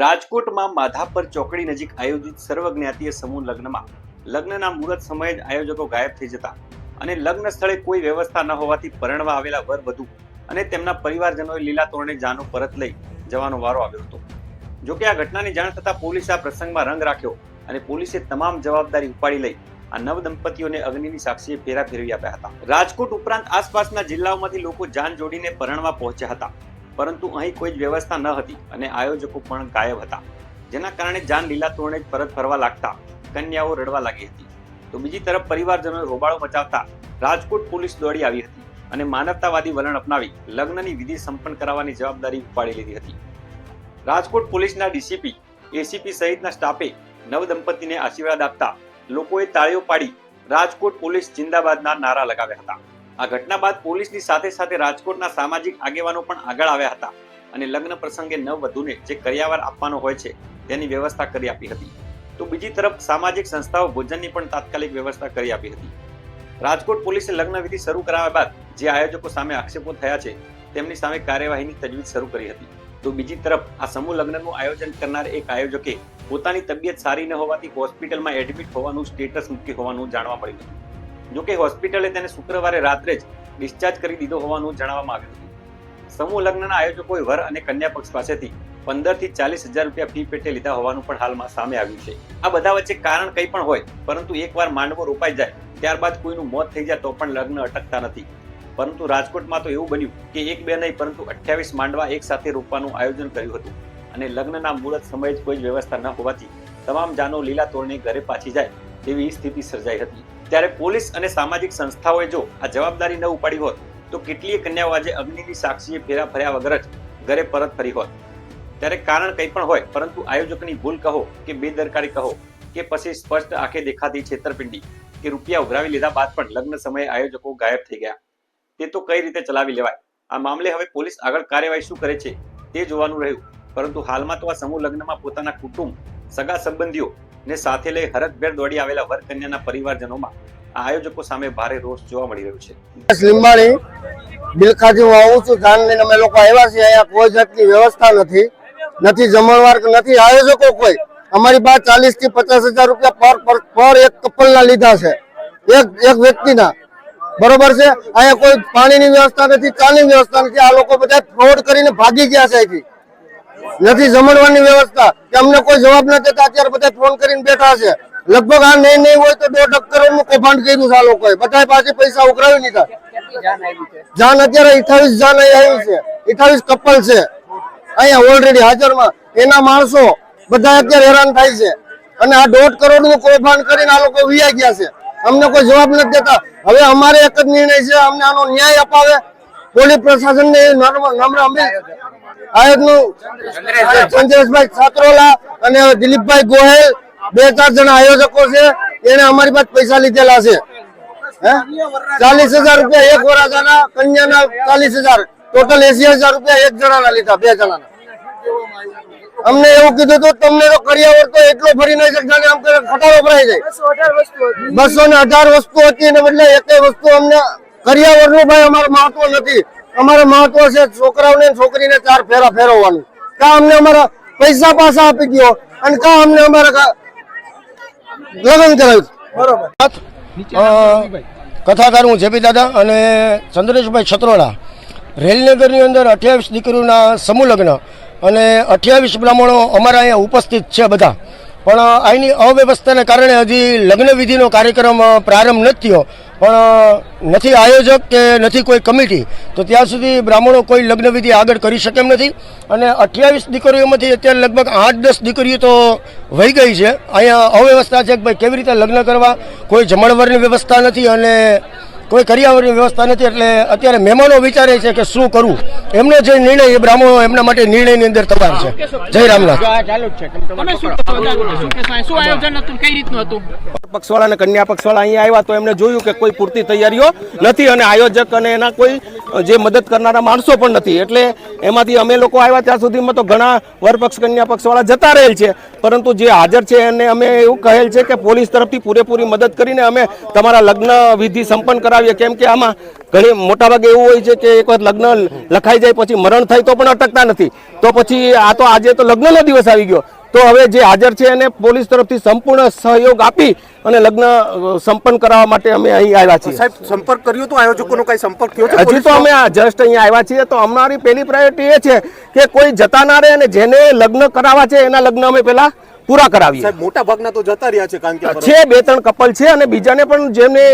રાજકોટમાં માધાપર ચોકડી નજીક આયોજિત સર્વજ્ઞાતીય સમૂહ લગ્નમાં. લગ્નના મુહૂર્ત સમયે જ આયોજકો ગાયબ થઈ જતા અને લગ્ન સ્થળે કોઈ વ્યવસ્થા ન હોવાથી પરણવા આવેલા વર વધુ અને તેમના પરિવારજનોએ લીલા તોરણે જાનો પરત લઈ જવાનો વારો આવ્યો હતો. જોકે આ ઘટનાની જાણ થતાં પોલીસે આ પ્રસંગમાં રંગ રાખ્યો અને પોલીસે તમામ જવાબદારી ઉપાડી લઈ આ નવ દંપતીઓને અગ્નિની સાક્ષીએ ફેરા ફેરવી આપ્યા હતા. રાજકોટ ઉપરાંત આસપાસના જિલ્લાઓમાંથી લોકો જાન જોડીને પરણવા પહોંચ્યા હતા. પરંતુ અહીં કોઈ જ વ્યવસ્થા ન હતી અને આયોજકો પણ ગાયબ હતા. જેના કારણે જાન લીલા તોરણે જ પરત ફરવા લાગતા કન્યાઓ રડવા લાગી હતી. તો બીજી તરફ પરિવારજનોએ હોબાળો મચાવતા રાજકોટ પોલીસ દોડી આવી હતી અને માનવતાવાદી વલણ અપનાવી લગ્નની વિધિ સંપન્ન કરાવવાની જવાબદારી ઉપાડી લીધી હતી. રાજકોટ પોલીસના ડીસીપી, એસીપી સહિતના સ્ટાફે નવ દંપતીને આશીર્વાદ આપતા લોકોએ તાળીઓ પાડી રાજકોટ પોલીસ જિંદાબાદના નારા લગાવ્યા હતા. આ ઘટના બાદ પોલીસની સાથે સાથે રાજકોટના સામાજિક આગેવાનો પણ આગળ આવ્યા હતા અને લગ્ન પ્રસંગે નવ વધુને જે કરિયાવર આપવાનો હોય છે, તેની વ્યવસ્થા કરી આપી હતી. તો બીજી તરફ સામાજિક સંસ્થાઓ ભોજનની પણ તાત્કાલિક વ્યવસ્થા કરી આપી હતી. રાજકોટ પોલીસે લગ્ન વિધિ શરૂ કરાવ્યા બાદ જે આયોજકો સામે આક્ષેપો થયા છે, તેમની સામે કાર્યવાહીની તજવીજ શરૂ કરી હતી. તો બીજી તરફ આ સમૂહ લગ્નનું આયોજન કરનાર એક આયોજકે પોતાની તબિયત સારી ન હોવાથી હોસ્પિટલમાં એડમિટ હોવાનું સ્ટેટસ મૂક્યું હોવાનું જાણવા મળ્યું હતું. જોકે હોસ્પિટલે તેને શુક્રવારે રાત્રે જ ડિસ્ચાર્જ કરી દીધો હોવાનું જણાવવામાં આવ્યું હતું. સમૂહ લગ્નના આયોજકોએ વર અને કન્યા પક્ષ પાસેથી પંદરથી ચાલીસ હજાર રૂપિયા ફી પેટે લીધા હોવાનું પણ હાલમાં સામે આવ્યું છે. આ બધા વચ્ચે કારણ કંઈ પણ હોય, પરંતુ એકવાર માંડવો રોપાઈ જાય, ત્યારબાદ કોઈનું મોત થઈ જાય તો પણ લગ્ન અટકતા નથી. પરંતુ રાજકોટમાં તો એવું બન્યું કે એક બે નહીં, પરંતુ અઠ્યાવીસ માંડવા એક સાથે રોપવાનું આયોજન કર્યું હતું. અને લગ્નના મુહૂર્ત સમયે જ કોઈ જ વ્યવસ્થા ન હોવાથી તમામ જાનો લીલા તોરણે ઘરે પાછી જાય તેવી સ્થિતિ સર્જાઈ હતી. ત્યારે પોલીસ અને સામાજિક સંસ્થાઓએ જો આ જવાબદારી ન ઉપાડી હોત, તો કેટલીય કન્યાઓ આજે અગ્નિની સાક્ષીએ ફેરા ફર્યા વગર જ ઘરે પરત ફરી હોત. ત્યારે કારણ કંઈ પણ હોય, પરંતુ આયોજકની ભૂલ કહો કે બેદરકારી કહો કે પછી સ્પષ્ટ આંખે દેખાતી છેતરપિંડી કે રૂપિયા ઉઘરાવી લીધા બાદ પણ લગ્ન સમયે આયોજકો ગાયબ થઈ ગયા. તે તો કઈ રીતે ચલાવી લેવાય? આ મામલે હવે પોલીસ આગળ કાર્યવાહી શું કરે છે તે જોવાનું રહ્યું. પરંતુ હાલમાં તો આ સમૂહ લગ્નમાં પોતાના કુટુંબ, સગા સંબંધીઓ ને સાથે લઈ હરખભેર દોડી આવેલા વર કન્યાના પરિવારજનોમાં આયોજકો સામે ભારે રોષ જોવા મળી રહ્યો છે. લીંબાણી બિલખાથી હું આવું છું જાન લઈને અમે લોકો આવ્યા છીએ અહીંયા, કોઈ જાતની વ્યવસ્થા નથી. નથી જમણવાર નથી આયોજકો કોઈ. અમારી પાસે ચાલીસથી પચાસ હજાર રૂપિયા પર- પર એક કપલના લીધા છે. એક એક વ્યક્તિના. બરોબર છે? અહીંયા કોઈ પાણીની વ્યવસ્થા નથી, ચાની વ્યવસ્થા નથી. આ લોકો બધા ફ્રોડ કરીને ભાગી ગયા છે અહીંથી. નથી જમણવાની વ્યવસ્થા. કે અમને કોઈ જવાબ ન અત્યારે બધા ફોન કરીને બેઠા છે. લગભગ આ નહીં નહીં હોય તો દોઢ કરોડનું કૌભાંડ કર્યું છે આ લોકોએ. બધા પાછી પૈસા ઉઘરાવી લીધા જાન અત્યારે અઠાવીસ જાન અહીં છે. અઠાવીસ કપલ છે. અહીંયા ઓલરેડી હાજરમાં. એના માણસો બધા અત્યારે હેરાન થાય છે. અને આ દોઢ કરોડનું કૌભાંડ કરીને આ લોકો વિયા ગયા છે. અમને કોઈ જવાબ નથી દેતા. હવે અમારે એક જ નિર્ણય છે. અમને આનો ન્યાય અપાવે. પોલીસ પ્રશાસનને એ નમ્ર નમ્ર અમે ગોહેલ, બે જણા આયોજકો અમને એવું કીધું હતું, તમને તો કરિયાવર તો એટલો ફરી નહીં શકતા આમ ખટારો ભરાઈ જાય. બસો ને અઢાર વસ્તુ હતી એને બદલે એક વસ્તુ અમને કરિયાવરનું ભાઈ અમારું મહત્વ નથી. અમારે મહત્વ છે છોકરાઓને છોકરીને ચાર ફેરા ફેરવવાનું. કા અમને અમારા પૈસા પાછા આપી ગયો અને કા અમને અમારા લગ્ન કરાવ્યું. બરોબર. કથાકાર હું જેપી દાદા અને ચંદ્રેશભાઈ છત્રોડા. રેલનગરની અંદર અઠ્યાવીસ દીકરીઓના સમૂહ લગ્ન અને અઠ્યાવીસ બ્રાહ્મણો અમારા અહીંયા ઉપસ્થિત છે બધા. પણ અહીંની અવ્યવસ્થાને કારણે હજી લગ્ન વિધિનો કાર્યક્રમ પ્રારંભ નથી થયો. પણ નથી આયોજક કે નથી કોઈ કમિટી, તો ત્યાં સુધી બ્રાહ્મણો કોઈ લગ્ન વિધિ આગળ કરી શકે એમ નથી. અને અઠ્યાવીસ દીકરીઓમાંથી અત્યારે લગભગ આઠ દસ દીકરીઓ તો વહી ગઈ છે. અહીંયા અવ્યવસ્થા છે કે ભાઈ કેવી રીતે લગ્ન કરવા, કોઈ જમણવરની વ્યવસ્થા નથી અને કોઈ કરિયાવરની વ્યવસ્થા નથી એટલે અત્યારે મહેમાનો વિચારે છે કે શું કરવું. એમનો જે નિર્ણય એ બ્રાહ્મણો એમના માટે નિર્ણયની અંદર તમાર છે. જય રામનાથ. તમે શું કહો છો? શું કહેશો? શું આયોજન હતું? કઈ રીતનું હતું? પક્ષવાળા અને કન્યા પક્ષવાળા અહીંયા આવ્યા તો એમને જોયું કે કોઈ પૂરતી તૈયારીઓ નથી અને આયોજક અને એના કોઈ જે મદદ કરનારા માણસો પણ નથી. એટલે એમાંથી અમે લોકો આવ્યા ત્યાં સુધીમાં તો ઘણા વરપક્ષ કન્યા પક્ષવાળા જતા રહેલ છે. પરંતુ જે હાજર છે એને અમે એવું કહેલ છે કે પોલીસ તરફથી પૂરેપૂરી મદદ કરીને અમે તમારા લગ્ન વિધિ સંપન્ન કરાવી આવીએ કેમ કે આમાં ઘણી મોટાભાગે એવું હોય છે કે એક વખત લગ્ન લખાઈ જાય પછી મરણ થાય તો પણ અટકતા નથી. તો પછી આ તો આજે તો લગ્નનો દિવસ આવી ગયો. તો હવે જે હાજર છે એને પોલીસ તરફથી સંપૂર્ણ સહયોગ આપી અને લગ્ન સંપન્ન કરાવવા માટે અમે અહીં આવ્યા છીએ. સાહેબ સંપર્ક કર્યો તો આયોજકોનો કઈ સંપર્ક થયો છે હજી તો અમે જસ્ટ અહીંયા આવ્યા છીએ. તો અમારી પહેલી પ્રાયોરિટી એ છે કે કોઈ જતા ના રહે અને જેને લગ્ન કરાવવા છે એના લગ્ન અમે પેલા પૂરા કરાવીએ. મોટા ભાગના તો જતા રહ્યા છે કારણ કે છે બે ત્રણ કપલ છે અને બીજાને પણ જેમને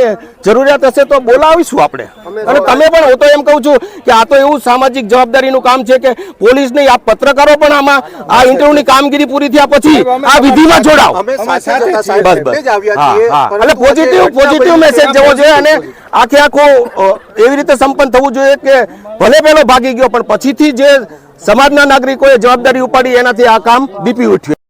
જરૂરિયાત હશે તો બોલાવીશું આપણે. અને તમે પણ હું તો એમ કહું છું કે આ તો એવું સામાજિક જવાબદારીનું કામ છે કે પોલીસ નહીં આ પત્રકારો પણ આમાં આ ઇન્ટરવ્યુની કામગીરી પૂરી થયા પછી આ વિધિમાં જોડાવ બસ બસ. હા હા. એટલે પોઝિટિવ પોઝિટિવ મેસેજ જવો જોઈએ અને આખે આખું એવી રીતે સંપન્ન થવું જોઈએ કે ભલે પેલો ભાગી ગયો પણ પછીથી જે સમાજના નાગરિકોએ જવાબદારી ઉપાડી એનાથી આ કામ દીપી ઉઠ્યું.